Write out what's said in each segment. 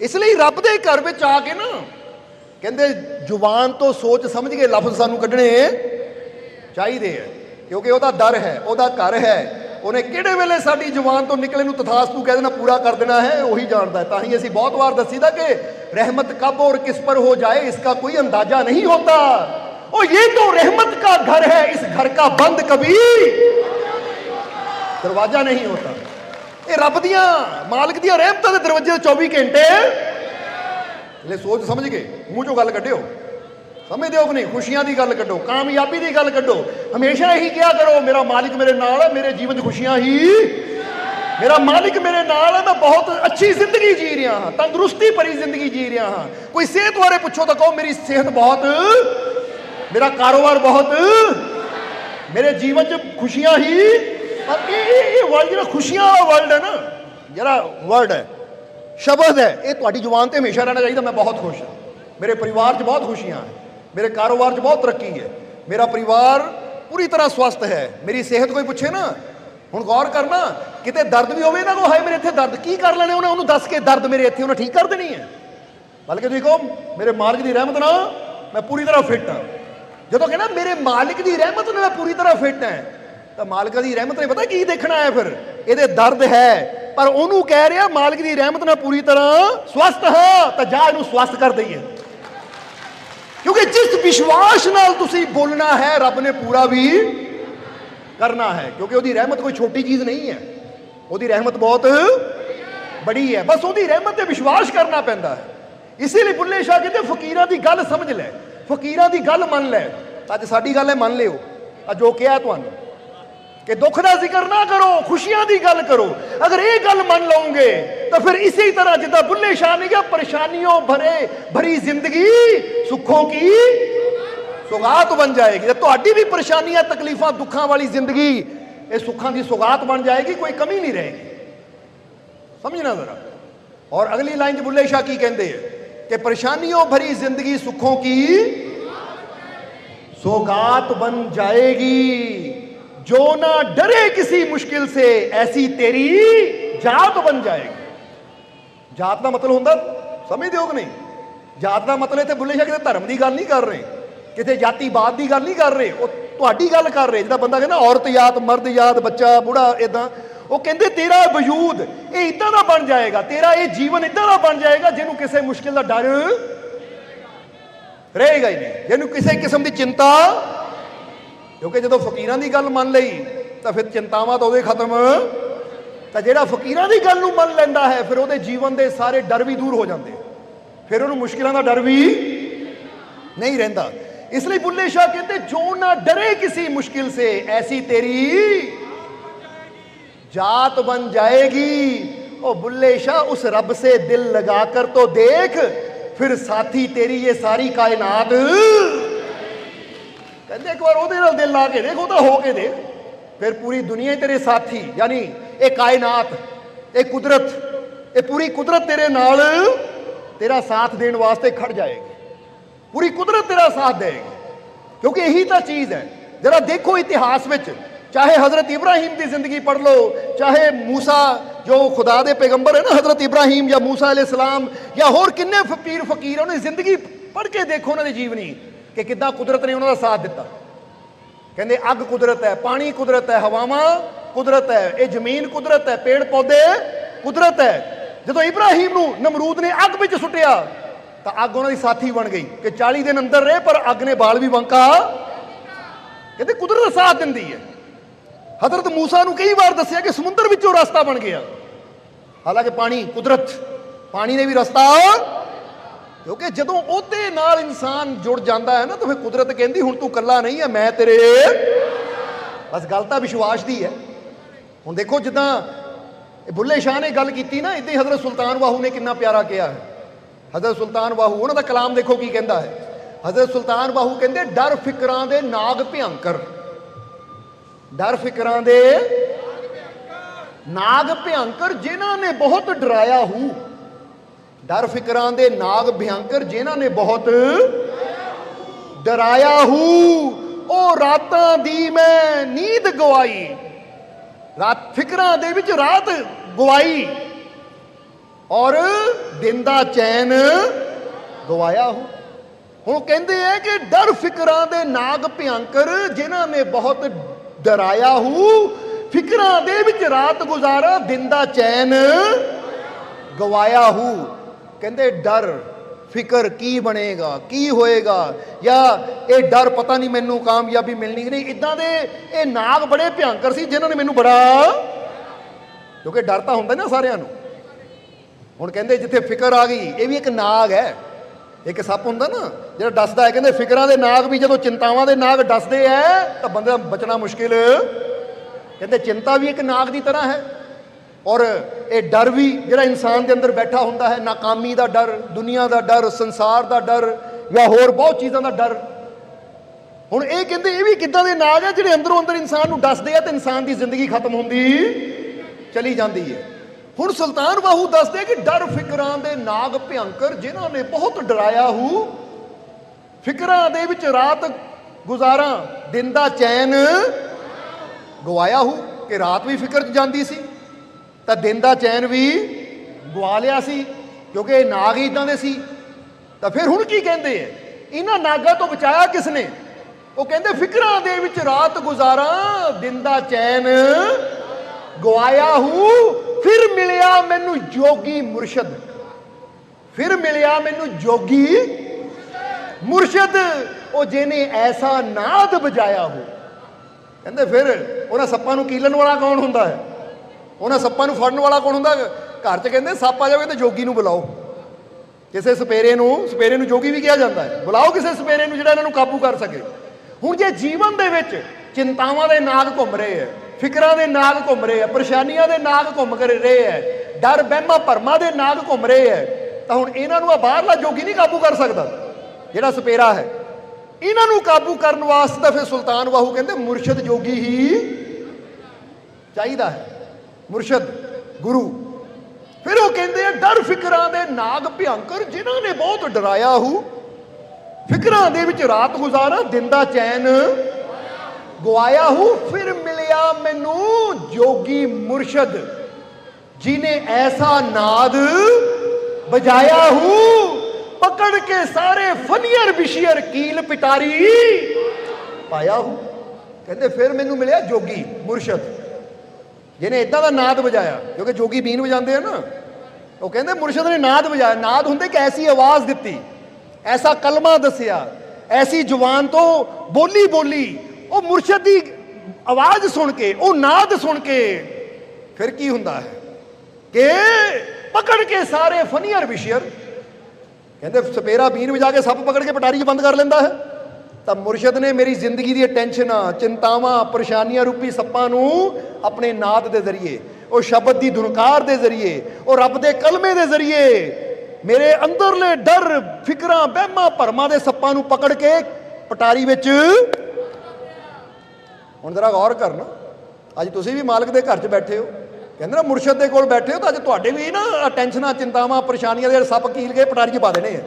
ਇਸ ਲਈ ਰੱਬ ਦੇ ਘਰ ਵਿੱਚ ਆ ਕੇ ਨਾ ਕਹਿੰਦੇ, ਜ਼ੁਬਾਨ ਤੋਂ ਸੋਚ ਸਮਝ ਕੇ ਲਫ਼ਜ਼ ਸਾਨੂੰ ਕੱਢਣੇ ਚਾਹੀਦੇ ਹੈ ਕਿਉਂਕਿ ਉਹਦਾ ਦਰ ਹੈ, ਉਹਦਾ ਘਰ ਹੈ। ਉਹਨੇ ਕਿਹੜੇ ਵੇਲੇ ਸਾਡੀ ਜ਼ੁਬਾਨ ਤੋਂ ਨਿਕਲੇ ਨੂੰ ਤਥਾਸ ਤੂੰ ਕਹਿ ਦੇਣਾ, ਪੂਰਾ ਕਰ ਦੇਣਾ ਹੈ, ਉਹੀ ਜਾਣਦਾ ਤਾਂ ਹੀ ਅਸੀਂ ਬਹੁਤ ਵਾਰ ਦੱਸੀਦਾ ਕਿ ਰਹਿਮਤ ਕਬ ਔਰ ਕਿਸ ਪਰ ਹੋ ਜਾਏ ਇਸ ਦਾ ਕੋਈ ਅੰਦਾਜ਼ਾ ਨਹੀਂ ਹੁੰਦਾ। ਉਹ ਇਹ ਤਾਂ ਰਹਿਮਤ ਦਾ ਘਰ ਹੈ, ਇਸ ਘਰ ਦਾ ਬੰਦ ਕਬੀ ਦਰਵਾਜ਼ਾ ਨਹੀਂ ਹੁੰਦਾ। ਇਹ ਰੱਬ ਦੀਆਂ, ਮਾਲਕ ਦੀਆਂ ਰਹਿਮਤਾਂ ਦੇ ਦਰਵਾਜ਼ੇ 24 ਘੰਟੇ। ਲੈ ਸੋਚ ਸਮਝ ਕੇ ਮੂੰਹ ਚੋਂ ਗੱਲ ਕੱਢਿਓ। ਸਮਝਦੇ ਹੋ ਕਿ ਨਹੀਂ? ਖੁਸ਼ੀਆਂ ਦੀ ਗੱਲ ਕੱਢੋ, ਕਾਮਯਾਬੀ ਦੀ ਗੱਲ ਕੱਢੋ। ਹਮੇਸ਼ਾ ਇਹੀ ਕਿਹਾ ਕਰੋ, ਮੇਰਾ ਮਾਲਿਕ ਮੇਰੇ ਨਾਲ ਹੈ ਮੇਰੇ ਜੀਵਨ 'ਚ ਖੁਸ਼ੀਆਂ ਹੀ। ਮੇਰਾ ਮਾਲਿਕ ਮੇਰੇ ਨਾਲ ਹੈ ਮੈਂ ਬਹੁਤ ਅੱਛੀ ਜ਼ਿੰਦਗੀ ਜੀ ਰਿਹਾ ਹਾਂ, ਤੰਦਰੁਸਤੀ ਭਰੀ ਜ਼ਿੰਦਗੀ ਜੀ ਰਿਹਾ ਹਾਂ। ਕੋਈ ਸਿਹਤ ਬਾਰੇ ਪੁੱਛੋ ਤਾਂ ਕਹੋ, ਮੇਰੀ ਸਿਹਤ ਬਹੁਤ, ਮੇਰਾ ਕਾਰੋਬਾਰ ਬਹੁਤ, ਮੇਰੇ ਜੀਵਨ 'ਚ ਖੁਸ਼ੀਆਂ ਹੀ। ਪਰ ਇਹ ਵਰਡ ਜਿਹੜਾ ਖੁਸ਼ੀਆਂ ਵਾਲਾ ਵਰਡ ਹੈ ਨਾ, ਜਿਹੜਾ ਵਰਡ ਹੈ, ਸ਼ਬਦ ਹੈ, ਇਹ ਤੁਹਾਡੀ ਜ਼ੁਬਾਨ ਤੇ ਹਮੇਸ਼ਾ ਰਹਿਣਾ ਚਾਹੀਦਾ, ਮੈਂ ਬਹੁਤ ਖੁਸ਼ ਹਾਂ। ਮੇਰੇ ਪਰਿਵਾਰ 'ਚ ਬਹੁਤ ਖੁਸ਼ੀਆਂ ਹੈ ਮੇਰੇ ਕਾਰੋਬਾਰ 'ਚ ਬਹੁਤ ਤਰੱਕੀ ਹੈ, ਮੇਰਾ ਪਰਿਵਾਰ ਪੂਰੀ ਤਰ੍ਹਾਂ ਸਵਸਥ ਹੈ, ਮੇਰੀ ਸਿਹਤ ਕੋਈ ਪੁੱਛੇ ਨਾ, ਹੁਣ ਗੌਰ ਕਰਨਾ, ਕਿਤੇ ਦਰਦ ਵੀ ਹੋਵੇ ਨਾ ਕੋ ਹਾਏ, ਮੇਰੇ ਇੱਥੇ ਦਰਦ ਕੀ ਕਰ ਲੈਣੇ ਉਹਨੇ, ਉਹਨੂੰ ਦੱਸ ਕੇ ਦਰਦ ਮੇਰੇ ਇੱਥੇ, ਉਹਨੇ ਠੀਕ ਕਰ ਦੇਣੀ ਹੈ। ਬਲਕਿ ਤੁਸੀਂ ਕਹੋ ਮੇਰੇ ਮਾਲਕ ਦੀ ਰਹਿਮਤ ਨਾਲ ਮੈਂ ਪੂਰੀ ਤਰ੍ਹਾਂ ਫਿੱਟ ਹਾਂ। ਜਦੋਂ ਕਹਿੰਦਾ, ਮੇਰੇ ਮਾਲਿਕ ਦੀ ਰਹਿਮਤ ਨਾਲ ਮੈਂ ਪੂਰੀ ਤਰ੍ਹਾਂ ਫਿੱਟ ਹਾਂ ਤਾਂ ਮਾਲਕ ਦੀ ਰਹਿਮਤ ਨੇ, ਪਤਾ ਕੀ ਦੇਖਣਾ ਹੈ ਫਿਰ? ਇਹਦੇ ਦਰਦ ਹੈ, ਪਰ ਉਹਨੂੰ ਕਹਿ ਰਿਹਾ ਮਾਲਕ ਦੀ ਰਹਿਮਤ ਨਾਲ ਪੂਰੀ ਤਰ੍ਹਾਂ ਸਵਸਥ ਹਾਂ, ਤਾਂ ਜਾ ਇਹਨੂੰ ਸਵਸਥ ਕਰ ਦਈਏ। ਕਿਉਂਕਿ ਜਿਸ ਵਿਸ਼ਵਾਸ ਨਾਲ ਤੁਸੀਂ ਬੋਲਣਾ ਹੈ, ਰੱਬ ਨੇ ਪੂਰਾ ਵੀ ਕਰਨਾ ਹੈ, ਕਿਉਂਕਿ ਉਹਦੀ ਰਹਿਮਤ ਕੋਈ ਛੋਟੀ ਚੀਜ਼ ਨਹੀਂ ਹੈ। ਉਹਦੀ ਰਹਿਮਤ ਬਹੁਤ ਬੜੀ ਹੈ। ਬਸ ਉਹਦੀ ਰਹਿਮਤ ਤੇ ਵਿਸ਼ਵਾਸ ਕਰਨਾ ਪੈਂਦਾ ਹੈ। ਇਸੇ ਲਈ ਬੁੱਲੇ ਸ਼ਾਹ ਕਹਿੰਦੇ, ਫਕੀਰਾਂ ਦੀ ਗੱਲ ਸਮਝ ਲੈ, ਫਕੀਰਾਂ ਦੀ ਗੱਲ ਮੰਨ ਲੈ। ਅੱਜ ਸਾਡੀ ਗੱਲ ਹੈ, ਮੰਨ ਲਿਓ। ਆ ਜੋ ਕਿਹਾ ਤੁਹਾਨੂੰ ਕਿ ਦੁੱਖ ਦਾ ਜ਼ਿਕਰ ਨਾ ਕਰੋ, ਖੁਸ਼ੀਆਂ ਦੀ ਗੱਲ ਕਰੋ। ਅਗਰ ਇਹ ਗੱਲ ਮੰਨ ਲਓਗੇ, ਤਾਂ ਫਿਰ ਇਸੇ ਤਰ੍ਹਾਂ ਜਿੱਦਾਂ ਬੁੱਲੇ ਸ਼ਾਹ ਨੇ ਕਿਹਾ ਪਰੇਸ਼ਾਨੀਆਂ ਭਰੇ, ਭਰੀ ਜ਼ਿੰਦਗੀ, ਸੁੱਖੋਂ ਕੀ ਸੁਗਾਤ ਬਣ ਜਾਏਗੀ। ਤੇ ਤੁਹਾਡੀ ਵੀ ਪਰੇਸ਼ਾਨੀਆਂ, ਤਕਲੀਫਾਂ, ਦੁੱਖਾਂ ਵਾਲੀ ਜ਼ਿੰਦਗੀ, ਇਹ ਸੁੱਖਾਂ ਦੀ ਸੁਗਾਤ ਬਣ ਜਾਏਗੀ, ਕੋਈ ਕਮੀ ਨਹੀਂ ਰਹੇਗੀ। ਸਮਝਣਾ ਜ਼ਰਾ। ਔਰ ਅਗਲੀ ਲਾਈਨ 'ਚ ਬੁੱਲੇ ਸ਼ਾਹ ਕੀ ਕਹਿੰਦੇ ਆ? ਕਿ ਪਰੇਸ਼ਾਨੀਆਂ ਭਰੀ ਜ਼ਿੰਦਗੀ, ਸੁੱਖੋਂ ਕੀ ਸੁਗਾਤ ਬਣ ਜਾਏਗੀ। जो ना डरे किसी मुश्किल से ऐसी तेरी जात बन जाएगी ਜਾਤ ਦਾ ਮਤਲਬ ਹੁੰਦਾ ਸਮਝਦੇ ਹੋ ਕਿ ਨਹੀਂ ਜਾਤ ਦਾ ਮਤਲਬ ਇੱਥੇ ਬੁੱਲੇ ਸ਼ਾਹ ਕਿਤੇ ਧਰਮ ਦੀ ਗੱਲ ਨਹੀਂ ਕਰ ਰਹੇ ਕਿਤੇ ਜਾਤੀਵਾਦ ਦੀ ਗੱਲ ਨਹੀਂ ਕਰ ਰਹੇ ਉਹ ਤੁਹਾਡੀ ਗੱਲ ਕਰ ਰਹੇ ਜਿਹੜਾ ਬੰਦਾ ਕਹਿੰਦਾ ਔਰਤ ਜਾਤ ਮਰਦ ਜਾਤ ਬੱਚਾ ਬੁੜਾ ਇਦਾਂ ਉਹ ਕਹਿੰਦੇ ਤੇਰਾ ਵਜੂਦ ਇਹ ਇਦਾਂ ਦਾ ਬਣ ਜਾਏਗਾ ਤੇਰਾ ਇਹ ਜੀਵਨ ਇਦਾਂ ਦਾ ਬਣ ਜਾਏਗਾ ਜਿਹਨੂੰ ਕਿਸੇ ਮੁਸ਼ਕਿਲ ਦਾ ਡਰ ਰਹੇਗਾ ਹੀ ਨਹੀਂ ਜਿਹਨੂੰ ਕਿਸੇ ਕਿਸਮ ਦੀ ਚਿੰਤਾ ਕਿਉਂਕਿ ਜਦੋਂ ਫਕੀਰਾਂ ਦੀ ਗੱਲ ਮੰਨ ਲਈ, ਤਾਂ ਫਿਰ ਚਿੰਤਾਵਾਂ ਤਾਂ ਉਹਦੇ ਖਤਮ। ਤਾਂ ਜਿਹੜਾ ਫਕੀਰਾਂ ਦੀ ਗੱਲ ਨੂੰ ਮੰਨ ਲੈਂਦਾ ਹੈ, ਫਿਰ ਉਹਦੇ ਜੀਵਨ ਦੇ ਸਾਰੇ ਡਰ ਵੀ ਦੂਰ ਹੋ ਜਾਂਦੇ ਫਿਰ ਉਹਨੂੰ ਮੁਸ਼ਕਿਲਾਂ ਦਾ ਡਰ ਵੀ ਨਹੀਂ ਰਹਿੰਦਾ। ਇਸ ਲਈ ਬੁੱਲੇ ਸ਼ਾਹ ਕਹਿੰਦੇ, ਜੋ ਨਾ ਡਰੇ ਕਿਸੇ ਮੁਸ਼ਕਿਲ ਸੇ, ਐਸੀ ਤੇਰੀ ਜਾਤ ਬਣ ਜਾਏਗੀ। ਉਹ ਬੁੱਲੇ ਸ਼ਾਹ ਉਸ ਰੱਬ ਸੇ ਦਿਲ ਲਗਾ ਕਰ ਤੋ ਦੇਖ, ਫਿਰ ਸਾਥੀ ਤੇਰੀ ਇਹ ਸਾਰੀ ਕਾਇਨਾਤ ਕਹਿੰਦੇ ਇੱਕ ਵਾਰ ਉਹਦੇ ਨਾਲ ਦਿਲ ਲਾ ਕੇ ਦੇਖ, ਉਹ ਤਾਂ ਹੋ ਕੇ ਦੇਖ। ਫਿਰ ਪੂਰੀ ਦੁਨੀਆ ਹੀ ਤੇਰੇ ਸਾਥੀ, ਯਾਨੀ ਇਹ ਕਾਇਨਾਤ, ਇਹ ਕੁਦਰਤ, ਇਹ ਪੂਰੀ ਕੁਦਰਤ ਤੇਰੇ ਨਾਲ ਤੇਰਾ ਸਾਥ ਦੇਣ ਵਾਸਤੇ ਖੜ ਜਾਏਗੀ। ਪੂਰੀ ਕੁਦਰਤ ਤੇਰਾ ਸਾਥ ਦੇਗੀ ਕਿਉਂਕਿ ਇਹੀ ਤਾਂ ਚੀਜ਼ ਹੈ। ਜਰਾ ਦੇਖੋ ਇਤਿਹਾਸ ਵਿੱਚ, ਚਾਹੇ ਹਜ਼ਰਤ ਇਬਰਾਹੀਮ ਦੀ ਜ਼ਿੰਦਗੀ ਪੜ੍ਹ ਲਓ, ਚਾਹੇ ਮੂਸਾ ਜੋ ਖੁਦਾ ਦੇ ਪੈਗੰਬਰ ਹੈ ਨਾ, ਹਜ਼ਰਤ ਇਬਰਾਹੀਮ ਜਾਂ ਮੂਸਾ ਅਲੈਹ ਸਲਾਮ ਜਾਂ ਹੋਰ ਕਿੰਨੇ ਫਕੀਰ ਫਕੀਰ ਉਹਨਾਂ ਦੀ ਜ਼ਿੰਦਗੀ ਪੜ੍ਹ ਕੇ ਦੇਖੋ ਉਹਨਾਂ ਦੀ ਜੀਵਨੀ। ਕਿ ਕਿੱਦਾਂ ਕੁਦਰਤ ਨੇ ਉਹਨਾਂ ਦਾ ਸਾਥ ਦਿੱਤਾ? ਕਹਿੰਦੇ ਅੱਗ ਕੁਦਰਤ ਹੈ, ਪਾਣੀ ਕੁਦਰਤ ਹੈ, ਹਵਾਵਾਂ ਕੁਦਰਤ ਹੈ, ਇਹ ਜ਼ਮੀਨ ਕੁਦਰਤ ਹੈ, ਪੇੜ ਪੌਦੇ ਕੁਦਰਤ ਹੈ। ਜਦੋਂ ਇਬਰਾਹੀਮ ਨੂੰ ਨਮਰੂਦ ਨੇ ਅੱਗ ਵਿੱਚ ਸੁੱਟਿਆ, ਤਾਂ ਅੱਗ ਉਹਨਾਂ ਦੀ ਸਾਥੀ ਬਣ ਗਈ ਕਿ 40 ਦਿਨ ਅੰਦਰ ਰਹੇ, ਪਰ ਅੱਗ ਨੇ ਬਾਲ ਵੀ ਬੰਕਾ ਕਹਿੰਦੇ ਕੁਦਰਤ ਸਾਥ ਦਿੰਦੀ ਹੈ। ਹਜ਼ਰਤ ਮੂਸਾ ਨੂੰ ਕਈ ਵਾਰ ਦੱਸਿਆ ਕਿ ਸਮੁੰਦਰ ਵਿੱਚੋਂ ਰਸਤਾ ਬਣ ਗਿਆ। ਹਾਲਾਂਕਿ ਪਾਣੀ ਕੁਦਰਤ, ਪਾਣੀ ਨੇ ਵੀ ਰਸਤਾ ਕਿਉਂਕਿ ਜਦੋਂ ਉਹਦੇ ਨਾਲ ਇਨਸਾਨ ਜੁੜ ਜਾਂਦਾ ਹੈ ਨਾ, ਤਾਂ ਫਿਰ ਕੁਦਰਤ ਕਹਿੰਦੀ, ਹੁਣ ਤੂੰ ਇਕੱਲਾ ਨਹੀਂ ਹੈ, ਮੈਂ ਤੇਰੇ ਬਸ ਗੱਲ ਤਾਂ ਵਿਸ਼ਵਾਸ ਦੀ ਹੈ। ਹੁਣ ਦੇਖੋ ਜਿੱਦਾਂ ਇਹ ਬੁੱਲੇ ਸ਼ਾਹ ਨੇ ਗੱਲ ਕੀਤੀ ਨਾ, ਇਦਾਂ ਹੀ ਹਜ਼ਰਤ ਸੁਲਤਾਨ ਬਾਹੂ ਨੇ ਕਿੰਨਾ ਪਿਆਰਾ ਕਿਹਾ ਹੈ। ਹਜ਼ਰਤ ਸੁਲਤਾਨ ਬਾਹੂ ਉਹਨਾਂ ਦਾ ਕਲਾਮ ਦੇਖੋ ਕੀ ਕਹਿੰਦਾ ਹੈ। ਹਜ਼ਰਤ ਸੁਲਤਾਨ ਬਾਹੂ ਕਹਿੰਦੇ, ਡਰ ਫਿਕਰਾਂ ਦੇ ਨਾਗ ਭਿਆੰਕਰ ਡਰ ਫਿਕਰਾਂ ਦੇ ਨਾਗ ਭਿਆੰਕਰ ਜਿਨ੍ਹਾਂ ਨੇ ਬਹੁਤ ਡਰਾਇਆ ਹੂ। ਡਰ ਫਿਕਰਾਂ ਦੇ ਨਾਗ ਭਿਆੰਕਰ ਜਿਨ੍ਹਾਂ ਨੇ ਬਹੁਤ ਡਰਾਇਆ ਹੂ, ਉਹ ਰਾਤਾਂ ਦੀ ਮੈਂ ਨੀਂਦ ਗਵਾਈ। ਰਾਤ ਫਿਕਰਾਂ ਦੇ ਵਿੱਚ ਰਾਤ ਗਵਾਈ। ਔਰ ਦਿਨ ਦਾ ਚੈਨ ਗਵਾਇਆ ਹੋ। ਹੁਣ ਕਹਿੰਦੇ ਆ ਕਿ ਡਰ ਫਿਕਰਾਂ ਦੇ ਨਾਗ ਭਿਆੰਕਰ ਜਿਨ੍ਹਾਂ ਨੇ ਬਹੁਤ ਡਰਾਇਆ ਹੂ, ਫਿਕਰਾਂ ਦੇ ਵਿੱਚ ਰਾਤ ਗੁਜ਼ਾਰਾ, ਦਿਨ ਦਾ ਚੈਨ ਗਵਾਇਆ ਹੂ। ਕਹਿੰਦੇ, ਡਰ, ਫਿਕਰ ਕੀ ਬਣੇਗਾ? ਕੀ ਹੋਏਗਾ? ਜਾਂ ਇਹ ਡਰ ਪਤਾ ਨਹੀਂ ਮੈਨੂੰ ਕਾਮਯਾਬੀ ਮਿਲਣੀ ਕਿ ਨਹੀਂ? ਇਦਾਂ ਦੇ ਇਹ ਨਾਗ ਬੜੇ ਭਿਆੰਕਰ ਸੀ, ਜਿਨ੍ਹਾਂ ਨੇ ਮੈਨੂੰ ਬੜਾ ਕਿਉਂਕਿ ਡਰ ਤਾਂ ਹੁੰਦਾ ਨਾ ਸਾਰਿਆਂ ਨੂੰ। ਹੁਣ ਕਹਿੰਦੇ, ਜਿੱਥੇ ਫਿਕਰ ਆ ਗਈ, ਇਹ ਵੀ ਇੱਕ ਨਾਗ ਹੈ। ਇੱਕ ਸੱਪ ਹੁੰਦਾ ਨਾ, ਜਿਹੜਾ ਡਸਦਾ ਹੈ, ਕਹਿੰਦੇ ਫਿਕਰਾਂ ਦੇ ਨਾਗ ਵੀ ਜਦੋਂ ਚਿੰਤਾਵਾਂ ਦੇ ਨਾਗ ਡਸਦੇ ਐ, ਤਾਂ ਬੰਦੇ ਦਾ ਬਚਣਾ ਮੁਸ਼ਕਿਲ। ਕਹਿੰਦੇ, ਚਿੰਤਾ ਵੀ ਇੱਕ ਨਾਗ ਦੀ ਤਰ੍ਹਾਂ ਹੈ। ਔਰ ਇਹ ਡਰ ਵੀ ਜਿਹੜਾ ਇਨਸਾਨ ਦੇ ਅੰਦਰ ਬੈਠਾ ਹੁੰਦਾ ਹੈ, ਨਾਕਾਮੀ ਦਾ ਡਰ, ਦੁਨੀਆ ਦਾ ਡਰ, ਸੰਸਾਰ ਦਾ ਡਰ ਜਾਂ ਹੋਰ ਬਹੁਤ ਚੀਜ਼ਾਂ ਦਾ ਡਰ। ਹੁਣ ਇਹ ਕਹਿੰਦੇ, ਇਹ ਵੀ ਕਿੱਦਾਂ ਦੇ ਨਾਗ ਆ ਜਿਹੜੇ ਅੰਦਰੋਂ ਅੰਦਰ ਇਨਸਾਨ ਨੂੰ ਦੱਸਦੇ ਆ ਤੇ ਇਨਸਾਨ ਦੀ ਜ਼ਿੰਦਗੀ ਖਤਮ ਹੁੰਦੀ ਚਲੀ ਜਾਂਦੀ ਹੈ। ਹੁਣ ਸੁਲਤਾਨ ਬਾਹੂ ਦੱਸਦੇ ਕਿ ਡਰ ਫਿਕਰਾਂ ਦੇ ਨਾਗ ਭਿਅੰਕਰ, ਜਿਨ੍ਹਾਂ ਨੇ ਬਹੁਤ ਡਰਾਇਆ ਹੂ, ਫਿਕਰਾਂ ਦੇ ਵਿੱਚ ਰਾਤ ਗੁਜ਼ਾਰਾਂ, ਦਿਨ ਦਾ ਚੈਨ ਗਵਾਇਆ ਹੂ ਕਿ ਰਾਤ ਵੀ ਫਿਕਰ 'ਚ ਜਾਂਦੀ ਸੀ। ਤਾਂ ਦਿਨ ਦਾ ਚੈਨ ਵੀ ਗਵਾ ਲਿਆ ਸੀ, ਕਿਉਂਕਿ ਇਹ ਨਾਗ ਹੀ ਇਦਾਂ ਦੇ ਸੀ। ਤਾਂ ਫਿਰ ਹੁਣ ਕੀ ਕਹਿੰਦੇ ਐ ਇਹਨਾਂ ਨਾਗਾਂ ਤੋਂ ਬਚਾਇਆ ਕਿਸ ਨੇ? ਉਹ ਕਹਿੰਦੇ ਫਿਕਰਾਂ ਦੇ ਵਿੱਚ ਰਾਤ ਗੁਜ਼ਾਰਾਂ, ਦਿਨ ਦਾ ਚੈਨ ਗਵਾਇਆ ਹੂੰ, ਫਿਰ ਮਿਲਿਆ ਮੈਨੂੰ ਜੋਗੀ ਮੁਰਸ਼ਦ। ਫਿਰ ਮਿਲਿਆ ਮੈਨੂੰ ਜੋਗੀ ਮੁਰਸ਼ਦ, ਉਹ ਜਿਹਨੇ ਐਸਾ ਨਾਦ ਵਜਾਇਆ ਹੋ। ਕਹਿੰਦੇ ਫਿਰ ਉਹਨਾਂ ਸੱਪਾਂ ਨੂੰ ਕੀਲਣ ਵਾਲਾ ਕੌਣ ਹੁੰਦਾ ਹੈ? ਉਹਨਾਂ ਸੱਪਾਂ ਨੂੰ ਫੜਨ ਵਾਲਾ ਕੌਣ ਹੁੰਦਾ? ਘਰ 'ਚ ਕਹਿੰਦੇ, ਸੱਪ ਆ ਜਾਵੇ ਤੇ ਜੋਗੀ ਨੂੰ ਬੁਲਾਓ। ਕਿਸੇ ਸਪੇਰੇ ਨੂੰ ਸਪੇਰੇ ਨੂੰ ਜੋਗੀ ਵੀ ਕਿਹਾ ਜਾਂਦਾ ਹੈ। ਬੁਲਾਓ ਕਿਸੇ ਸਪੇਰੇ ਨੂੰ ਜਿਹੜਾ ਇਹਨਾਂ ਨੂੰ ਕਾਬੂ ਕਰ ਸਕੇ। ਹੁਣ ਜੇ ਜੀਵਨ ਦੇ ਵਿੱਚ ਚਿੰਤਾਵਾਂ ਦੇ ਨਾਗ ਘੁੰਮ ਰਹੇ ਐ ਫਿਕਰਾਂ ਦੇ ਨਾਗ ਘੁੰਮ ਰਹੇ ਐ ਪਰੇਸ਼ਾਨੀਆਂ ਦੇ ਨਾਗ ਘੁੰਮ ਕਰ ਰਹੇ ਐ ਡਰ ਬਹਿਮਾ ਭਰਮਾਂ ਦੇ ਨਾਗ ਘੁੰਮ ਰਹੇ ਐ ਤਾਂ ਹੁਣ ਇਹਨਾਂ ਨੂੰ ਆ ਬਾਹਰਲਾ ਜੋਗੀ ਨਹੀਂ ਕਾਬੂ ਕਰ ਸਕਦਾ। ਜਿਹੜਾ ਸਪੇਰਾ ਹੈ, ਇਹਨਾਂ ਨੂੰ ਕਾਬੂ ਕਰਨ ਵਾਸਤੇ ਤਾਂ ਫਿਰ ਸੁਲਤਾਨ ਵਾਹੂ ਕਹਿੰਦੇ ਮੁਰਸ਼ਦ ਜੋਗੀ ਹੀ ਚਾਹੀਦਾ ਹੈ। ਮੁਰਸ਼ਦ, ਗੁਰੂ। ਫਿਰ ਉਹ ਕਹਿੰਦੇ ਆ, ਡਰ ਫਿਕਰਾਂ ਦੇ ਨਾਗ ਭਿਅੰਕਰ ਜਿਨ੍ਹਾਂ ਨੇ ਬਹੁਤ ਡਰਾਇਆ ਹੂ, ਫਿਕਰਾਂ ਦੇ ਵਿੱਚ ਰਾਤ ਗੁਜ਼ਾਰਾ, ਦਿਨ ਦਾ ਚੈਨ ਗਵਾਇਆ ਹੂ, ਫਿਰ ਮਿਲਿਆ ਮੈਨੂੰ ਜੋਗੀ ਮੁਰਸ਼ਦ, ਜਿਨੇ ਐਸਾ ਨਾਦ ਬਜਾਇਆ ਹੂ, ਪਕੜ ਕੇ ਸਾਰੇ ਫਨੀਅਰ ਵਿਸ਼ੀਅਰ ਕੀਲ ਪਿਟਾਰੀ ਪਾਇਆ ਹੂ। ਕਹਿੰਦੇ, ਫਿਰ ਮੈਨੂੰ ਮਿਲਿਆ ਜੋਗੀ ਮੁਰਸ਼ਦ। ਜਿਹਨੇ ਇਦਾਂ ਦਾ ਨਾਦ ਵਜਾਇਆ, ਕਿਉਂਕਿ ਜੋਗੀ ਬੀਨ ਵਜਾਉਂਦੇ ਆ ਨਾ, ਉਹ ਕਹਿੰਦੇ ਮੁਰਸ਼ਦ ਨੇ ਨਾਦ ਵਜਾਇਆ। ਨਾਦ ਹੁੰਦੇ ਕਿ ਐਸੀ ਆਵਾਜ਼ ਦਿੱਤੀ, ਐਸਾ ਕਲਮਾ ਦੱਸਿਆ, ਐਸੀ ਜ਼ੁਬਾਨ ਤੋਂ ਬੋਲੀ ਬੋਲੀ, ਉਹ ਮੁਰਸ਼ਦ ਦੀ ਆਵਾਜ਼ ਸੁਣ ਕੇ, ਉਹ ਨਾਦ ਸੁਣ ਕੇ ਫਿਰ ਕੀ ਹੁੰਦਾ ਹੈ? ਕਿ ਪਕੜ ਕੇ ਸਾਰੇ ਫਨੀਅਰ ਵਿਸ਼ੀਅਰ, ਕਹਿੰਦੇ ਸਪੇਰਾ ਬੀਨ ਵਜਾ ਕੇ ਸੱਪ ਪਕੜ ਕੇ ਪਟਾਰੀ 'ਚ ਬੰਦ ਕਰ ਲੈਂਦਾ ਹੈ। ਤਾਂ ਮੁਰਸ਼ਦ ਨੇ ਮੇਰੀ ਜ਼ਿੰਦਗੀ ਦੀਆਂ ਟੈਨਸ਼ਨਾਂ, ਚਿੰਤਾਵਾਂ, ਪਰੇਸ਼ਾਨੀਆਂ ਰੂਪੀ ਸੱਪਾਂ ਨੂੰ ਆਪਣੇ ਨਾਦ ਦੇ ਜ਼ਰੀਏ, ਉਹ ਸ਼ਬਦ ਦੀ ਧੁਨਕਾਰ ਦੇ ਜ਼ਰੀਏ, ਉਹ ਰੱਬ ਦੇ ਕਲਮੇ ਦੇ ਜ਼ਰੀਏ, ਮੇਰੇ ਅੰਦਰਲੇ ਡਰ, ਫਿਕਰਾਂ, ਵਹਿਮਾਂ, ਭਰਮਾਂ ਦੇ ਸੱਪਾਂ ਨੂੰ ਪਕੜ ਕੇ ਪਟਾਰੀ ਵਿੱਚ ਹੁਣ ਜ਼ਰਾ ਗੌਰ ਕਰਨਾ, ਅੱਜ ਤੁਸੀਂ ਵੀ ਮਾਲਕ ਦੇ ਘਰ 'ਚ ਬੈਠੇ ਹੋ। ਕਹਿੰਦੇ ਨਾ ਮੁਰਸ਼ਦ ਦੇ ਕੋਲ ਬੈਠੇ ਹੋ ਤਾਂ ਅੱਜ ਤੁਹਾਡੇ ਵੀ ਨਾ ਆਹ ਟੈਨਸ਼ਨਾਂ, ਚਿੰਤਾਵਾਂ, ਪਰੇਸ਼ਾਨੀਆਂ ਦੇ ਜਿਹੜੇ ਸੱਪ ਕੀਲ ਕੇ ਪਟਾਰੀ 'ਚ ਪਾ ਦੇਣੇ ਆ।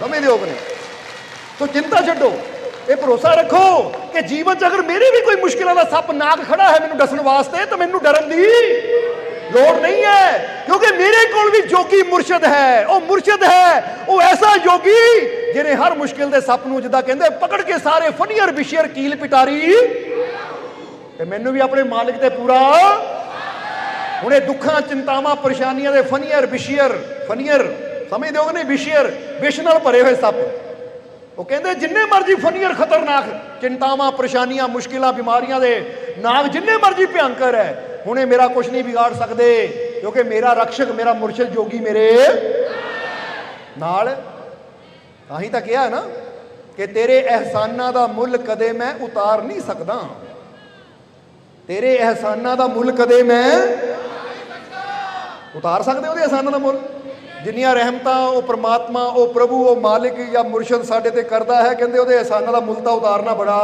ਸਮਝਦੇ ਹੋ ਕਿ ਨਹੀਂ? ਸੋ ਚਿੰਤਾ ਛੱਡੋ। ਇਹ ਭਰੋਸਾ ਰੱਖੋ ਕਿ ਜੀਵਨ 'ਚ ਅਗਰ ਮੇਰੇ ਵੀ ਕੋਈ ਮੁਸ਼ਕਿਲਾਂ ਦਾ ਸੱਪ ਨਾਗ ਖੜਾ ਹੈ ਮੈਨੂੰ ਦੱਸਣ ਵਾਸਤੇ, ਤਾਂ ਮੈਨੂੰ ਡਰਨ ਦੀ ਲੋੜ ਨਹੀਂ ਹੈ। ਕਿਉਂਕਿ ਮੇਰੇ ਕੋਲ ਵੀ ਜੋਗੀ ਮੁਰਸ਼ਦ ਹੈ। ਉਹ ਮੁਰਸ਼ਦ ਹੈ। ਉਹ ਐਸਾ ਜੋਗੀ ਜਿਹਨੇ ਹਰ ਮੁਸ਼ਕਿਲ ਦੇ ਸੱਪ ਨੂੰ ਜਿੱਦਾਂ ਕਹਿੰਦੇ, ਪਕੜ ਕੇ ਸਾਰੇ ਫਨੀਅਰ, ਵਿਸ਼ੀਅਰ, ਕੀਲ ਪਿਟਾਰੀ। ਤੇ ਮੈਨੂੰ ਵੀ ਆਪਣੇ ਮਾਲਕ ਤੇ ਪੂਰਾ। ਹੁਣ ਇਹ ਦੁੱਖਾਂ, ਚਿੰਤਾਵਾਂ, ਪਰੇਸ਼ਾਨੀਆਂ ਦੇ ਫਨੀਅਰ, ਵਿਸ਼ੀਅਰ, ਫਨੀਅਰ ਸਮਝਦੇ ਹੋ ਕਿ ਨਹੀਂ? ਵਿਸ਼ੀਅਰ, ਵਿਸ਼ ਨਾਲ ਭਰੇ ਹੋਏ ਸੱਪ। ਉਹ ਕਹਿੰਦੇ ਜਿੰਨੇ ਮਰਜ਼ੀ ਫਨੀਅਰ, ਖਤਰਨਾਕ ਚਿੰਤਾਵਾਂ, ਪਰੇਸ਼ਾਨੀਆਂ, ਮੁਸ਼ਕਿਲਾਂ, ਬਿਮਾਰੀਆਂ ਦੇ ਨਾਗ ਜਿੰਨੇ ਮਰਜ਼ੀ ਭਿਆੰਕਰ ਹੈ, ਹੁਣੇ ਮੇਰਾ ਕੁਝ ਨਹੀਂ ਵਿਗਾੜ ਸਕਦੇ, ਕਿਉਂਕਿ ਮੇਰਾ ਰਕਸ਼ਕ, ਮੇਰਾ ਮੁਰਸ਼ਿਦ ਜੋਗੀ ਮੇਰੇ ਨਾਲ ਹੈ। ਤਾਂ ਹੀ ਤਾਂ ਕਿਹਾ ਨਾ ਕਿ ਤੇਰੇ ਅਹਿਸਾਨਾਂ ਦਾ ਮੁੱਲ ਕਦੇ ਮੈਂ ਉਤਾਰ ਨਹੀਂ ਸਕਦਾ। ਤੇਰੇ ਅਹਿਸਾਨਾਂ ਦਾ ਮੁੱਲ ਕਦੇ ਮੈਂ ਉਤਾਰ ਸਕਦੇ। ਉਹਦੇ ਅਹਿਸਾਨਾਂ ਦਾ ਮੁੱਲ? ਜਿੰਨੀਆਂ ਰਹਿਮਤਾਂ ਉਹ ਪ੍ਰਮਾਤਮਾ, ਉਹ ਪ੍ਰਭੂ, ਉਹ ਮਾਲਿਕ ਜਾਂ ਮੁਰਸ਼ਿਦ ਸਾਡੇ ਤੇ ਕਰਦਾ ਹੈ, ਕਹਿੰਦੇ ਉਹਦੇ ਅਹਿਸਾਨਾਂ ਦਾ ਮੁੱਲ ਤਾਂ ਉਤਾਰਨਾ ਬੜਾ।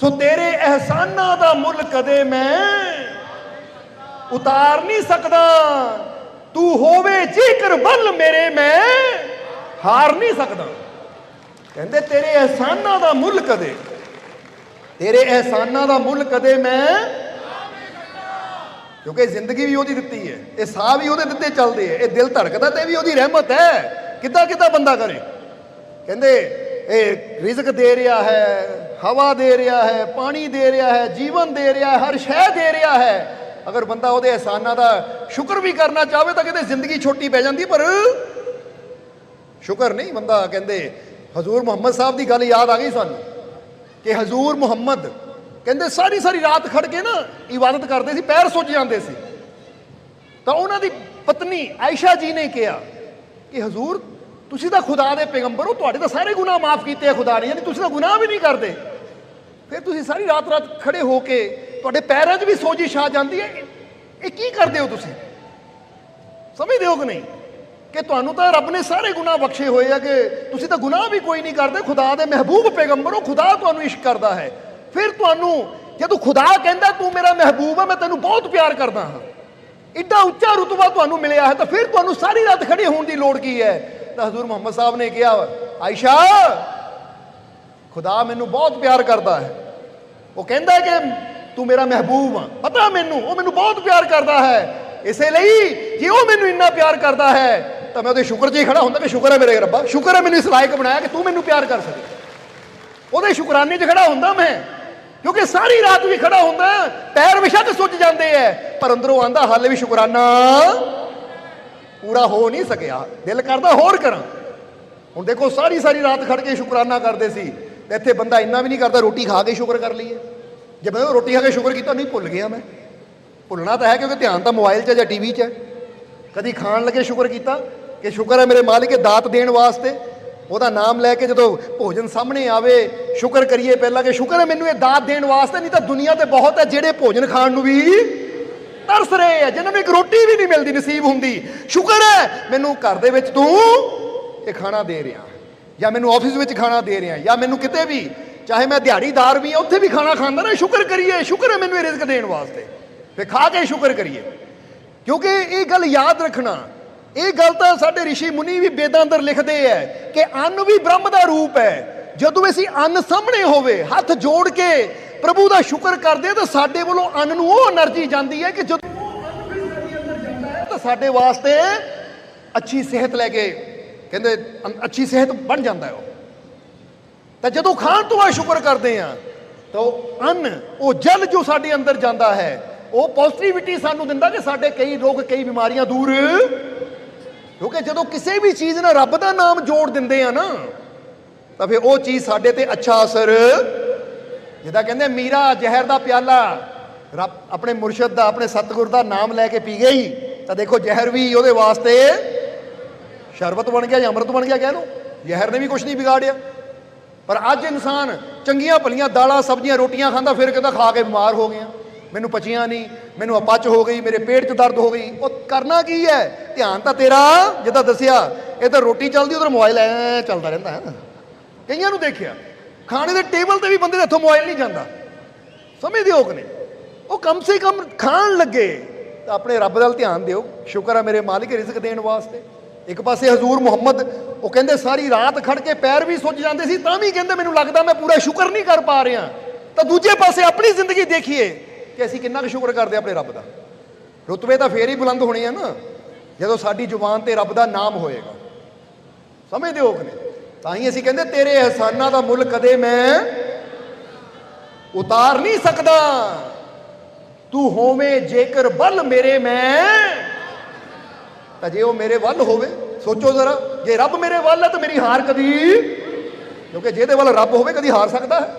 ਸੋ ਤੇਰੇ ਅਹਿਸਾਨਾਂ ਦਾ ਮੁੱਲ ਕਦੇ ਮੈਂ ਉਤਾਰ ਨਹੀਂ ਸਕਦਾ। ਤੂੰ ਹੋਵੇ ਜੇਕਰ ਬਲ ਮੇਰੇ, ਮੈਂ ਹਾਰ ਨਹੀਂ ਸਕਦਾ। ਕਹਿੰਦੇ ਤੇਰੇ ਅਹਿਸਾਨਾਂ ਦਾ ਮੁੱਲ ਕਦੇ, ਤੇਰੇ ਅਹਿਸਾਨਾਂ ਦਾ ਮੁੱਲ ਕਦੇ ਮੈਂ ਕਿਉਂਕਿ ਜ਼ਿੰਦਗੀ ਵੀ ਉਹਦੀ ਦਿੱਤੀ ਹੈ, ਇਹ ਸਾਹ ਵੀ ਉਹਦੇ ਦਿੱਤੇ ਚੱਲਦੇ ਹੈ, ਇਹ ਦਿਲ ਧੜਕਦਾ ਤੇ ਵੀ ਉਹਦੀ ਰਹਿਮਤ ਹੈ। ਕਿੱਦਾਂ ਕਿੱਦਾਂ ਬੰਦਾ ਕਰੇ? ਕਹਿੰਦੇ, ਇਹ ਰਿਜ਼ਕ ਦੇ ਰਿਹਾ ਹੈ, ਹਵਾ ਦੇ ਰਿਹਾ ਹੈ, ਪਾਣੀ ਦੇ ਰਿਹਾ ਹੈ, ਜੀਵਨ ਦੇ ਰਿਹਾ ਹੈ, ਹਰ ਸ਼ੈ ਦੇ ਰਿਹਾ ਹੈ। ਅਗਰ ਬੰਦਾ ਉਹਦੇ ਅਹਿਸਾਨਾਂ ਦਾ ਸ਼ੁਕਰ ਵੀ ਕਰਨਾ ਚਾਹਵੇ ਤਾਂ ਕਹਿੰਦੇ ਜ਼ਿੰਦਗੀ ਛੋਟੀ ਪੈ ਜਾਂਦੀ, ਪਰ ਸ਼ੁਕਰ ਨਹੀਂ, ਬੰਦਾ ਕਹਿੰਦੇ, ਹਜ਼ੂਰ ਮੁਹੰਮਦ ਸਾਹਿਬ ਦੀ ਗੱਲ ਯਾਦ ਆ ਗਈ ਸਾਨੂੰ ਕਿ ਹਜ਼ੂਰ ਮੁਹੰਮਦ ਕਹਿੰਦੇ ਸਾਰੀ ਸਾਰੀ ਰਾਤ ਖੜ ਕੇ ਨਾ ਇਬਾਦਤ ਕਰਦੇ ਸੀ, ਪੈਰ ਸੁੱਜ ਜਾਂਦੇ ਸੀ। ਤਾਂ ਉਹਨਾਂ ਦੀ ਪਤਨੀ ਆਇਸ਼ਾ ਜੀ ਨੇ ਕਿਹਾ ਕਿ ਹਜ਼ੂਰ, ਤੁਸੀਂ ਤਾਂ ਖੁਦਾ ਦੇ ਪੈਗੰਬਰ ਹੋ, ਤੁਹਾਡੇ ਤਾਂ ਸਾਰੇ ਗੁਨਾਹ ਮਾਫ ਕੀਤੇ ਆ ਖੁਦਾ ਨੇ, ਯਾਨੀ ਤੁਸੀਂ ਤਾਂ ਗੁਨਾਹ ਵੀ ਨਹੀਂ ਕਰਦੇ। ਫਿਰ ਤੁਸੀਂ ਸਾਰੀ ਰਾਤ ਰਾਤ ਖੜੇ ਹੋ ਕੇ ਤੁਹਾਡੇ ਪੈਰਾਂ 'ਚ ਵੀ ਸੋਜਿਸ਼ ਆ ਜਾਂਦੀ ਹੈ। ਇਹ- ਕੀ ਕਰਦੇ ਹੋ ਤੁਸੀਂ? ਸਮਝਦੇ ਹੋ ਕਿ ਨਹੀਂ? ਕਿ ਤੁਹਾਨੂੰ ਤਾਂ ਰੱਬ ਨੇ ਸਾਰੇ ਗੁਨਾਹ ਬਖਸ਼ੇ ਹੋਏ ਆ ਕਿ ਤੁਸੀਂ ਤਾਂ ਗੁਨਾਹ ਵੀ ਕੋਈ ਨਹੀਂ ਕਰਦੇ, ਖੁਦਾ ਦੇ ਮਹਿਬੂਬ ਪੈਗੰਬਰ ਹੋ, ਖੁਦਾ ਤੁਹਾਨੂੰ ਇਸ਼ਕ ਕਰਦਾ ਹੈ। ਫਿਰ ਤੁਹਾਨੂੰ ਜਦੋਂ ਖੁਦਾ ਕਹਿੰਦਾ ਤੂੰ ਮੇਰਾ ਮਹਿਬੂਬ ਹੈ ਮੈਂ ਤੈਨੂੰ ਬਹੁਤ ਪਿਆਰ ਕਰਦਾ ਹਾਂ। ਇੱਡਾ ਉੱਚਾ ਰੁਤਬਾ ਤੁਹਾਨੂੰ ਮਿਲਿਆ ਹੈ, ਤਾਂ ਫਿਰ ਤੁਹਾਨੂੰ ਸਾਰੀ ਰਾਤ ਖੜੇ ਹੋਣ ਦੀ ਲੋੜ ਕੀ ਹੈ? ਤਾਂ ਹਜ਼ੂਰ ਮੁਹੰਮਦ ਸਾਹਿਬ ਨੇ ਕਿਹਾ, ਆਇਸ਼ਾ, ਖੁਦਾ ਮੈਨੂੰ ਬਹੁਤ ਪਿਆਰ ਕਰਦਾ ਹੈ। ਉਹ ਕਹਿੰਦਾ ਕਿ ਤੂੰ ਮੇਰਾ ਮਹਿਬੂਬ ਆ। ਪਤਾ ਮੈਨੂੰ, ਉਹ ਮੈਨੂੰ ਬਹੁਤ ਪਿਆਰ ਕਰਦਾ ਹੈ। ਇਸੇ ਲਈ ਜੇ ਉਹ ਮੈਨੂੰ ਇੰਨਾ ਪਿਆਰ ਕਰਦਾ ਹੈ, ਤਾਂ ਮੈਂ ਉਹਦੇ ਸ਼ੁਕਰ 'ਚ ਹੀ ਖੜਾ ਹੁੰਦਾ ਕਿ ਸ਼ੁਕਰ ਹੈ ਮੇਰੇ ਰੱਬਾ। ਸ਼ੁਕਰ ਹੈ ਮੈਨੂੰ ਇਸ ਲਾਇਕ ਬਣਾਇਆ ਕਿ ਤੂੰ ਮੈਨੂੰ ਪਿਆਰ ਕਰ ਸਕੇ। ਉਹਦੇ ਸ਼ੁਕਰਾਨੇ 'ਚ ਖੜਾ ਹੁੰਦਾ ਮੈਂ। ਕਿਉਂਕਿ ਸਾਰੀ ਰਾਤ ਵੀ ਖੜਾ ਹੁੰਦਾ, ਪੈਰ ਵਿਸ਼ਕ ਸੁੱਜ ਜਾਂਦੇ ਐ। ਪਰ ਅੰਦਰੋਂ ਆਂਦਾ, ਹਾਲੇ ਵੀ ਸ਼ੁਕਰਾਨਾ। ਪੂਰਾ ਹੋ ਨਹੀਂ ਸਕਿਆ। ਦਿਲ ਕਰਦਾ ਹੋਰ ਕਰਾਂ। ਹੁਣ ਦੇਖੋ, ਸਾਰੀ ਸਾਰੀ ਰਾਤ ਖੜ ਕੇ ਸ਼ੁਕਰਾਨਾ ਕਰਦੇ ਸੀ। ਤੇ ਇੱਥੇ ਬੰਦਾ ਇੰਨਾ ਵੀ ਨਹੀਂ ਕਰਦਾ, ਰੋਟੀ ਖਾ ਕੇ ਸ਼ੁਕਰ ਕਰ ਲਈਏ। ਜੇ ਮੈਂ ਰੋਟੀ ਖਾ ਕੇ ਸ਼ੁਕਰ ਕੀਤਾ, ਨਹੀਂ ਭੁੱਲ ਗਿਆ ਮੈਂ। ਭੁੱਲਣਾ ਤਾਂ ਹੈ, ਕਿਉਂਕਿ ਧਿਆਨ ਤਾਂ ਮੋਬਾਈਲ 'ਚ ਜਾਂ ਟੀਵੀ 'ਚ ਹੈ। ਕਦੀ ਖਾਣ ਲੱਗੇ ਸ਼ੁਕਰ ਕੀਤਾ, ਕਿ ਸ਼ੁਕਰ ਹੈ ਮੇਰੇ ਮਾਲਿਕ ਦਾਤ ਦੇਣ ਵਾਸਤੇ। ਉਹਦਾ ਨਾਮ ਲੈ ਕੇ ਜਦੋਂ ਭੋਜਨ ਸਾਹਮਣੇ ਆਵੇ, ਸ਼ੁਕਰ ਕਰੀਏ ਪਹਿਲਾਂ ਕਿ ਸ਼ੁਕਰ ਹੈ ਮੈਨੂੰ ਇਹ ਦਾਤ ਦੇਣ ਵਾਸਤੇ, ਨਹੀਂ ਤਾਂ ਦੁਨੀਆ ਤੇ ਬਹੁਤ ਹੈ ਜਿਹੜੇ ਭੋਜਨ ਖਾਣ ਨੂੰ ਵੀ ਤਰਸ ਰਹੇ ਆ, ਜਿਨ੍ਹਾਂ ਨੂੰ ਇੱਕ ਰੋਟੀ ਵੀ ਨਹੀਂ ਮਿਲਦੀ ਨਸੀਬ ਹੁੰਦੀ। ਸ਼ੁਕਰ ਹੈ ਮੈਨੂੰ ਘਰ ਦੇ ਵਿੱਚ ਤੂੰ ਇਹ ਖਾਣਾ ਦੇ ਰਿਹਾ, ਜਾਂ ਮੈਨੂੰ ਆਫਿਸ ਵਿੱਚ ਖਾਣਾ ਦੇ ਰਿਹਾ, ਜਾਂ ਮੈਨੂੰ ਕਿਤੇ ਵੀ, ਚਾਹੇ ਮੈਂ ਦਿਹਾੜੀਦਾਰ ਵੀ ਆ, ਉੱਥੇ ਵੀ ਖਾਣਾ ਖਾਂਦਾ ਨਾ, ਸ਼ੁਕਰ ਕਰੀਏ, ਸ਼ੁਕਰ ਹੈ ਮੈਨੂੰ ਇਹ ਰਿਜ਼ਕ ਦੇਣ ਵਾਸਤੇ। ਫੇ ਖਾ ਕੇ ਸ਼ੁਕਰ ਕਰੀਏ। ਕਿਉਂਕਿ ਇਹ ਗੱਲ ਯਾਦ ਰੱਖਣਾ ਇਹ ਗੱਲ ਤਾਂ ਸਾਡੇ ਰਿਸ਼ੀ ਮੁਨੀ ਵੀ ਵੇਦਾਂ ਅੰਦਰ ਲਿਖਦੇ ਐ ਕਿ ਅੰਨ ਵੀ ਬ੍ਰਹਮ ਦਾ ਰੂਪ ਐ। ਜਦੋਂ ਅਸੀਂ ਅੰਨ ਸਾਹਮਣੇ ਹੋਵੇ, ਹੱਥ ਜੋੜ ਕੇ ਪ੍ਰਭੂ ਦਾ ਸ਼ੁਕਰ ਕਰਦੇ ਤਾਂ ਸਾਡੇ ਵੱਲੋਂ ਅੰਨ ਨੂੰ ਉਹ એનર્ਜੀ ਜਾਂਦੀ ਹੈ ਕਿ ਜਦੋਂ ਸਾਡੇ ਤਾਂ ਸਾਡੇ ਵਾਸਤੇ ਅੱਛੀ ਸਿਹਤ ਲੈ ਕੇ ਕਹਿੰਦੇ ਅੱਛੀ ਸਿਹਤ ਬਣ ਜਾਂਦਾ ਉਹ। ਤਾਂ ਜਦੋਂ ਖਾਣ ਤੋਂ ਆ ਸ਼ੁਕਰ ਕਰਦੇ ਆ, ਤਾਂ ਉਹ ਅੰਨ, ਉਹ ਜਲ ਜੋ ਸਾਡੇ ਅੰਦਰ ਜਾਂਦਾ ਹੈ, ਉਹ ਪੋਜ਼ਿਟਿਵਿਟੀ ਸਾਨੂੰ ਦਿੰਦਾ ਕਿ ਸਾਡੇ ਕਈ ਰੋਗ, ਕਈ ਬਿਮਾਰੀਆਂ ਦੂਰ ਕਿਉਂਕਿ ਜਦੋਂ ਕਿਸੇ ਵੀ ਚੀਜ਼ ਨਾਲ ਰੱਬ ਦਾ ਨਾਮ ਜੋੜ ਦਿੰਦੇ ਆ ਨਾ, ਤਾਂ ਫਿਰ ਉਹ ਚੀਜ਼ ਸਾਡੇ ਤੇ ਅੱਛਾ ਅਸਰ ਜਿੱਦਾਂ ਕਹਿੰਦੇ ਮੀਰਾ ਜ਼ਹਿਰ ਦਾ ਪਿਆਲਾ, ਰੱਬ ਆਪਣੇ ਮੁਰਸ਼ਿਦ ਦਾ, ਆਪਣੇ ਸਤਿਗੁਰ ਦਾ ਨਾਮ ਲੈ ਕੇ ਪੀ ਗਈ, ਤਾਂ ਦੇਖੋ ਜ਼ਹਿਰ ਵੀ ਉਹਦੇ ਵਾਸਤੇ ਸ਼ਰਬਤ ਬਣ ਗਿਆ ਜਾਂ ਅੰਮ੍ਰਿਤ ਬਣ ਗਿਆ ਕਹਿ ਲਓ, ਜ਼ਹਿਰ ਨੇ ਵੀ ਕੁਝ ਨਹੀਂ ਵਿਗਾੜਿਆ। ਪਰ ਅੱਜ ਇਨਸਾਨ ਚੰਗੀਆਂ ਭਲੀਆਂ ਦਾਲਾਂ, ਸਬਜ਼ੀਆਂ, ਰੋਟੀਆਂ ਖਾਂਦਾ, ਫਿਰ ਕਹਿੰਦਾ ਖਾ ਕੇ ਬਿਮਾਰ ਹੋ ਗਿਆ। ਮੈਨੂੰ ਪਚੀਆਂ ਨਹੀਂ, ਮੈਨੂੰ ਅਪਚ ਹੋ ਗਈ, ਮੇਰੇ ਪੇਟ 'ਚ ਦਰਦ ਹੋ ਗਈ। ਉਹ ਕਰਨਾ ਕੀ ਹੈ? ਧਿਆਨ ਤਾਂ ਤੇਰਾ, ਜਿੱਦਾਂ ਦੱਸਿਆ, ਇਹ ਤਾਂ ਰੋਟੀ ਚੱਲਦੀ, ਉਧਰ ਮੋਬਾਈਲ ਐ ਚੱਲਦਾ ਰਹਿੰਦਾ ਹੈ ਕਈਆਂ ਨੂੰ ਦੇਖਿਆ, ਖਾਣੇ ਦੇ ਟੇਬਲ ਤੇ ਵੀ ਬੰਦੇ ਦੇ ਹੱਥੋਂ ਮੋਬਾਈਲ ਨਹੀਂ ਜਾਂਦਾ। ਸਮਝਦੇ ਹੋ ਕਿ ਨਹੀਂ ਉਹ ਕਮ ਸੇ ਕਮ ਖਾਣ ਲੱਗੇ, ਤਾਂ ਆਪਣੇ ਰੱਬ ਵੱਲ ਧਿਆਨ ਦਿਓ। ਸ਼ੁਕਰ ਹੈ ਮੇਰੇ ਮਾਲਿਕ ਰਿਜ਼ਕ ਦੇਣ ਵਾਸਤੇ। ਇੱਕ ਪਾਸੇ ਹਜ਼ੂਰ ਮੁਹੰਮਦ, ਉਹ ਕਹਿੰਦੇ ਸਾਰੀ ਰਾਤ ਖੜ ਕੇ ਪੈਰ ਵੀ ਸੁੱਜ ਜਾਂਦੇ ਸੀ, ਤਾਂ ਵੀ ਕਹਿੰਦੇ ਮੈਨੂੰ ਲੱਗਦਾ ਮੈਂ ਪੂਰਾ ਸ਼ੁਕਰ ਨਹੀਂ ਕਰ ਪਾ ਰਿਹਾ। ਤਾਂ ਦੂਜੇ ਪਾਸੇ ਆਪਣੀ ਜ਼ਿੰਦਗੀ ਦੇਖੀਏ, ਕਿ ਅਸੀਂ ਕਿੰਨਾ ਕੁ ਸ਼ੁਕਰ ਕਰਦੇ ਆਪਣੇ ਰੱਬ ਦਾ। ਰੁਤਬੇ ਤਾਂ ਫੇਰ ਹੀ ਬੁਲੰਦ ਹੋਣੇ ਆ ਨਾ। ਜਦੋਂ ਸਾਡੀ ਜ਼ੁਬਾਨ ਤੇ ਰੱਬ ਦਾ ਨਾਮ ਹੋਏਗਾ। ਸਮਝਦੇ ਹੋ ਕਿ ਨਹੀਂ? ਤਾਂ ਹੀ ਅਸੀਂ ਕਹਿੰਦੇ, ਤੇਰੇ ਅਹਿਸਾਨਾਂ ਦਾ ਮੁੱਲ ਕਦੇ ਮੈਂ ਉਤਾਰ ਨਹੀਂ ਸਕਦਾ। ਤੂੰ ਹੋਵੇਂ ਜੇਕਰ ਬਲ ਮੇਰੇ ਮੈਂ, ਤਾਂ ਜੇ ਉਹ ਮੇਰੇ ਵੱਲ ਹੋਵੇ, ਸੋਚੋ ਜ਼ਰਾ, ਜੇ ਰੱਬ ਮੇਰੇ ਵੱਲ ਹੈ ਤਾਂ ਮੇਰੀ ਹਾਰ ਕਦੀ, ਕਿਉਂਕਿ ਜਿਹਦੇ ਵੱਲ ਰੱਬ ਹੋਵੇ ਕਦੀ ਹਾਰ ਸਕਦਾ ਹੈ।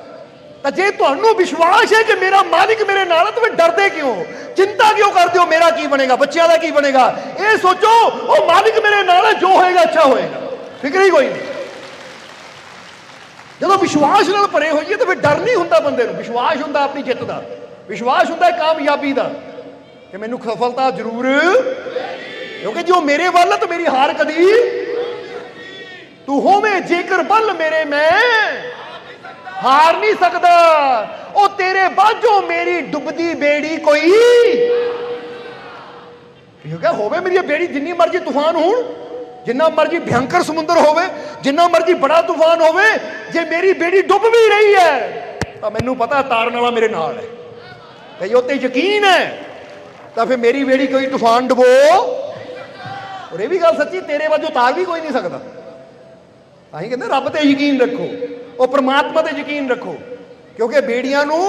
ਤਾਂ ਜੇ ਤੁਹਾਨੂੰ ਵਿਸ਼ਵਾਸ ਹੈ ਕਿ ਮੇਰਾ ਮਾਲਿਕ ਮੇਰੇ ਨਾਲ ਹੈ, ਤਾਂ ਫਿਰ ਡਰਦੇ ਕਿਉਂ? ਚਿੰਤਾ ਕਿਉਂ ਕਰਦੇ ਹੋ? ਮੇਰਾ ਕੀ ਬਣੇਗਾ? ਬੱਚਿਆਂ ਦਾ ਕੀ ਬਣੇਗਾ? ਇਹ ਸੋਚੋ, ਉਹ ਮਾਲਿਕ ਮੇਰੇ ਨਾਲ ਹੈ, ਜੋ ਹੋਏਗਾ, ਅੱਛਾ ਹੋਏਗਾ। ਫਿਕਰ ਹੀ ਕੋਈ ਨਹੀਂ। ਜਦੋਂ ਵਿਸ਼ਵਾਸ ਨਾਲ ਭਰੇ ਹੋਈਏ, ਤਾਂ ਫਿਰ ਡਰ ਨਹੀਂ ਹੁੰਦਾ ਬੰਦੇ ਨੂੰ। ਵਿਸ਼ਵਾਸ ਹੁੰਦਾ ਆਪਣੀ ਜਿੱਤ ਦਾ। ਵਿਸ਼ਵਾਸ ਹੁੰਦਾ ਕਾਮਯਾਬੀ ਦਾ। ਕਿ ਮੈਨੂੰ ਸਫਲਤਾ ਜ਼ਰੂਰ ਕਿਉਂਕਿ ਜੋ ਮੇਰੇ ਵੱਲ ਹੈ, ਤਾਂ ਮੇਰੀ ਹਾਰ ਕਦੀ ਤੂੰ ਹੋਵੇਂ। ਜੇਕਰ ਬੱਲ ਮੇਰੇ ਮੈਂ ਹਾਰ ਨਹੀਂ ਸਕਦਾ। ਉਹ ਤੇਰੇ ਬਾਝੋਂ ਮੇਰੀ ਡੁੱਬਦੀ ਬੇੜੀ ਕੋਈ। ਕਿਉਂਕਿ ਹੋਵੇ ਮੇਰੀ ਬੇੜੀ ਜਿੰਨੀ ਮਰਜ਼ੀ ਤੂਫਾਨ ਹੋਣ, ਜਿੰਨਾ ਮਰਜ਼ੀ ਭਿਆੰਕਰ ਸਮੁੰਦਰ ਹੋਵੇ, ਜਿੰਨਾ ਮਰਜ਼ੀ ਬੜਾ ਤੂਫਾਨ ਹੋਵੇ, ਜੇ ਮੇਰੀ ਬੇੜੀ ਡੁੱਬ ਵੀ ਰਹੀ ਹੈ, ਤਾਂ ਮੈਨੂੰ ਪਤਾ ਤਾਰਨ ਵਾਲਾ ਮੇਰੇ ਨਾਲ ਹੈ। ਤੇ ਉਹ ਤੇ ਯਕੀਨ ਹੈ, ਤਾਂ ਫਿਰ ਮੇਰੀ ਬੇੜੀ ਕੋਈ ਤੂਫਾਨ ਡਬੋ। ਔਰ ਇਹ ਵੀ ਗੱਲ ਸੱਚੀ, ਤੇਰੇ ਵਜੋਂ ਤਾਰ ਵੀ ਕੋਈ ਨਹੀਂ ਸਕਦਾ। ਅਸੀਂ ਕਹਿੰਦੇ, ਰੱਬ ਤੇ ਯਕੀਨ ਰੱਖੋ। ਉਹ ਪ੍ਰਮਾਤਮਾ ਤੇ ਯਕੀਨ ਰੱਖੋ, ਕਿਉਂਕਿ ਬੇੜੀਆਂ ਨੂੰ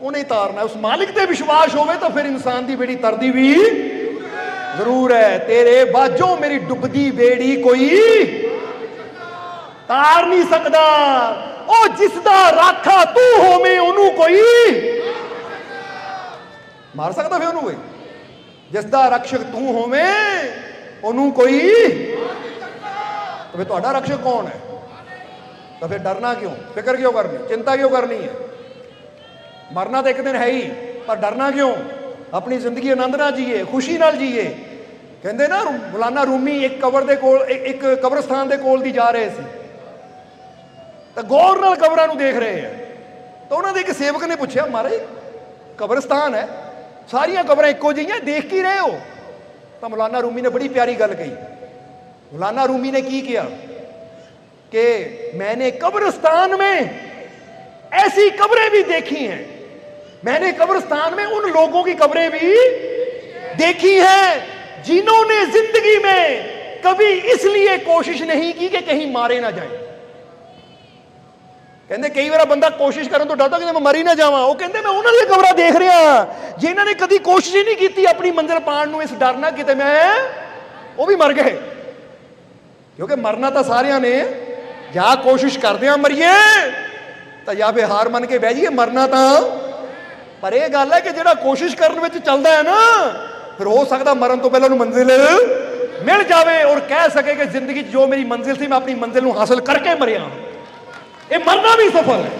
ਉਹਨੇ ਹੀ ਤਾਰਨਾ ਉਸ ਮਾਲਿਕ ਤੇ ਵਿਸ਼ਵਾਸ ਹੋਵੇ ਤਾਂ ਫਿਰ ਇਨਸਾਨ ਦੀ ਬੇੜੀ ਤਰਦੀ ਵੀ ਜ਼ਰੂਰ ਹੈ। ਤੇਰੇ ਬਾਝੋਂ ਮੇਰੀ ਡੁੱਬਦੀ ਬੇੜੀ ਕੋਈ ਤਾਰ ਨਹੀਂ ਸਕਦਾ। ਉਹ ਜਿਸ ਦਾ ਰਾਖਾ ਤੂੰ ਹੋਵੇਂ, ਉਹਨੂੰ ਕੋਈ ਮਾਰ ਸਕਦਾ ਫਿਰ ਉਹਨੂੰ ਕੋਈ? ਜਿਸ ਦਾ ਰਕਸ਼ਕ ਤੂੰ ਹੋਵੇਂ, ਉਹਨੂੰ ਕੋਈ? ਤਾਂ ਫਿਰ ਤੁਹਾਡਾ ਰਕਸ਼ਕ ਕੌਣ ਹੈ? ਤਾਂ ਫਿਰ ਡਰਨਾ ਕਿਉਂ? ਫਿਕਰ ਕਿਉਂ ਕਰਨੀ? ਚਿੰਤਾ ਕਿਉਂ ਕਰਨੀ ਹੈ? ਮਰਨਾ ਤਾਂ ਇੱਕ ਦਿਨ ਹੈ ਹੀ, ਪਰ ਡਰਨਾ ਕਿਉਂ? ਆਪਣੀ ਜ਼ਿੰਦਗੀ ਆਨੰਦ ਨਾਲ ਜੀਏ, ਖੁਸ਼ੀ ਨਾਲ ਜੀਏ। ਕਹਿੰਦੇ ਨਾ ਮੌਲਾਨਾ ਰੂਮੀ ਇੱਕ ਕਬਰ ਦੇ ਕੋਲ ਇੱਕ ਕਬਰਸਤਾਨ ਦੇ ਕੋਲ ਦੀ ਜਾ ਰਹੇ ਸੀ। ਤਾਂ ਗੌਰ ਨਾਲ ਕਬਰਾਂ ਨੂੰ ਦੇਖ ਰਹੇ ਹੈ। ਤਾਂ ਉਹਨਾਂ ਦੇ ਇੱਕ ਸੇਵਕ ਨੇ ਪੁੱਛਿਆ, ਮਹਾਰਾਜ ਕਬਰਸਤਾਨ ਹੈ? ਸਾਰੀਆਂ ਕਬਰਾਂ ਇੱਕੋ ਜਿਹੀਆਂ, ਦੇਖ ਕੀ ਰਹੇ ਹੋ? ਤਾਂ ਮੌਲਾਨਾ ਰੂਮੀ ਨੇ ਬੜੀ ਪਿਆਰੀ ਗੱਲ ਕਹੀ। ਮੌਲਾਨਾ ਰੂਮੀ ਨੇ ਕੀ ਕਿਹਾ? कि मैंने कब्रिस्तान में ऐसी कब्रें भी देखी हैं मैंने कब्रिस्तान में उन लोगों की कब्रें भी देखी हैं जिन्होंने जिंदगी में कभी इसलिए कोशिश नहीं की कि कहीं मारे ना जाए ਕਹਿੰਦੇ ਕਈ ਵਾਰ ਬੰਦਾ ਕੋਸ਼ਿਸ਼ ਕਰਨ ਤੋਂ ਡਰਦਾ ਕਿ ਮੈਂ ਮਰੀ ਨਾ ਜਾਵਾਂ ਉਹ ਕਹਿੰਦੇ ਮੈਂ ਉਹਨਾਂ ਦੀਆਂ ਕਬਰਾਂ ਦੇਖ ਰਿਹਾ ਜਿਨ੍ਹਾਂ ਨੇ ਕਦੀ ਕੋਸ਼ਿਸ਼ ਹੀ ਨਹੀਂ ਕੀਤੀ ਆਪਣੀ ਮੰਜ਼ਿਲ ਪਾਣ ਨੂੰ ਇਸ ਡਰ ਨਾਲ ਕਿਤੇ ਮੈਂ ਉਹ ਵੀ ਮਰ ਗਏ ਕਿਉਂਕਿ ਮਰਨਾ ਤਾਂ ਸਾਰਿਆਂ ਨੇ ਜਾਂ ਕੋਸ਼ਿਸ਼ ਕਰਦੇ ਆ ਮਰੀਏ, ਤਾਂ ਜਾਂ ਫਿਰ ਹਾਰ ਮੰਨ ਕੇ ਬਹਿ ਜਾਈਏ ਮਰਨਾ ਤਾਂ। ਪਰ ਇਹ ਗੱਲ ਹੈ ਕਿ ਜਿਹੜਾ ਕੋਸ਼ਿਸ਼ ਕਰਨ ਵਿੱਚ ਚੱਲਦਾ ਹੈ ਨਾ, ਫਿਰ ਹੋ ਸਕਦਾ ਮਰਨ ਤੋਂ ਪਹਿਲਾਂ ਨੂੰ ਮੰਜ਼ਿਲ ਮਿਲ ਜਾਵੇ ਔਰ ਕਹਿ ਸਕੇ ਕਿ ਜ਼ਿੰਦਗੀ 'ਚ ਜੋ ਮੇਰੀ ਮੰਜ਼ਿਲ ਸੀ, ਮੈਂ ਆਪਣੀ ਮੰਜ਼ਿਲ ਨੂੰ ਹਾਸਲ ਕਰਕੇ ਮਰਿਆ। ਇਹ ਮਰਨਾ ਵੀ ਸਫਲ ਹੈ।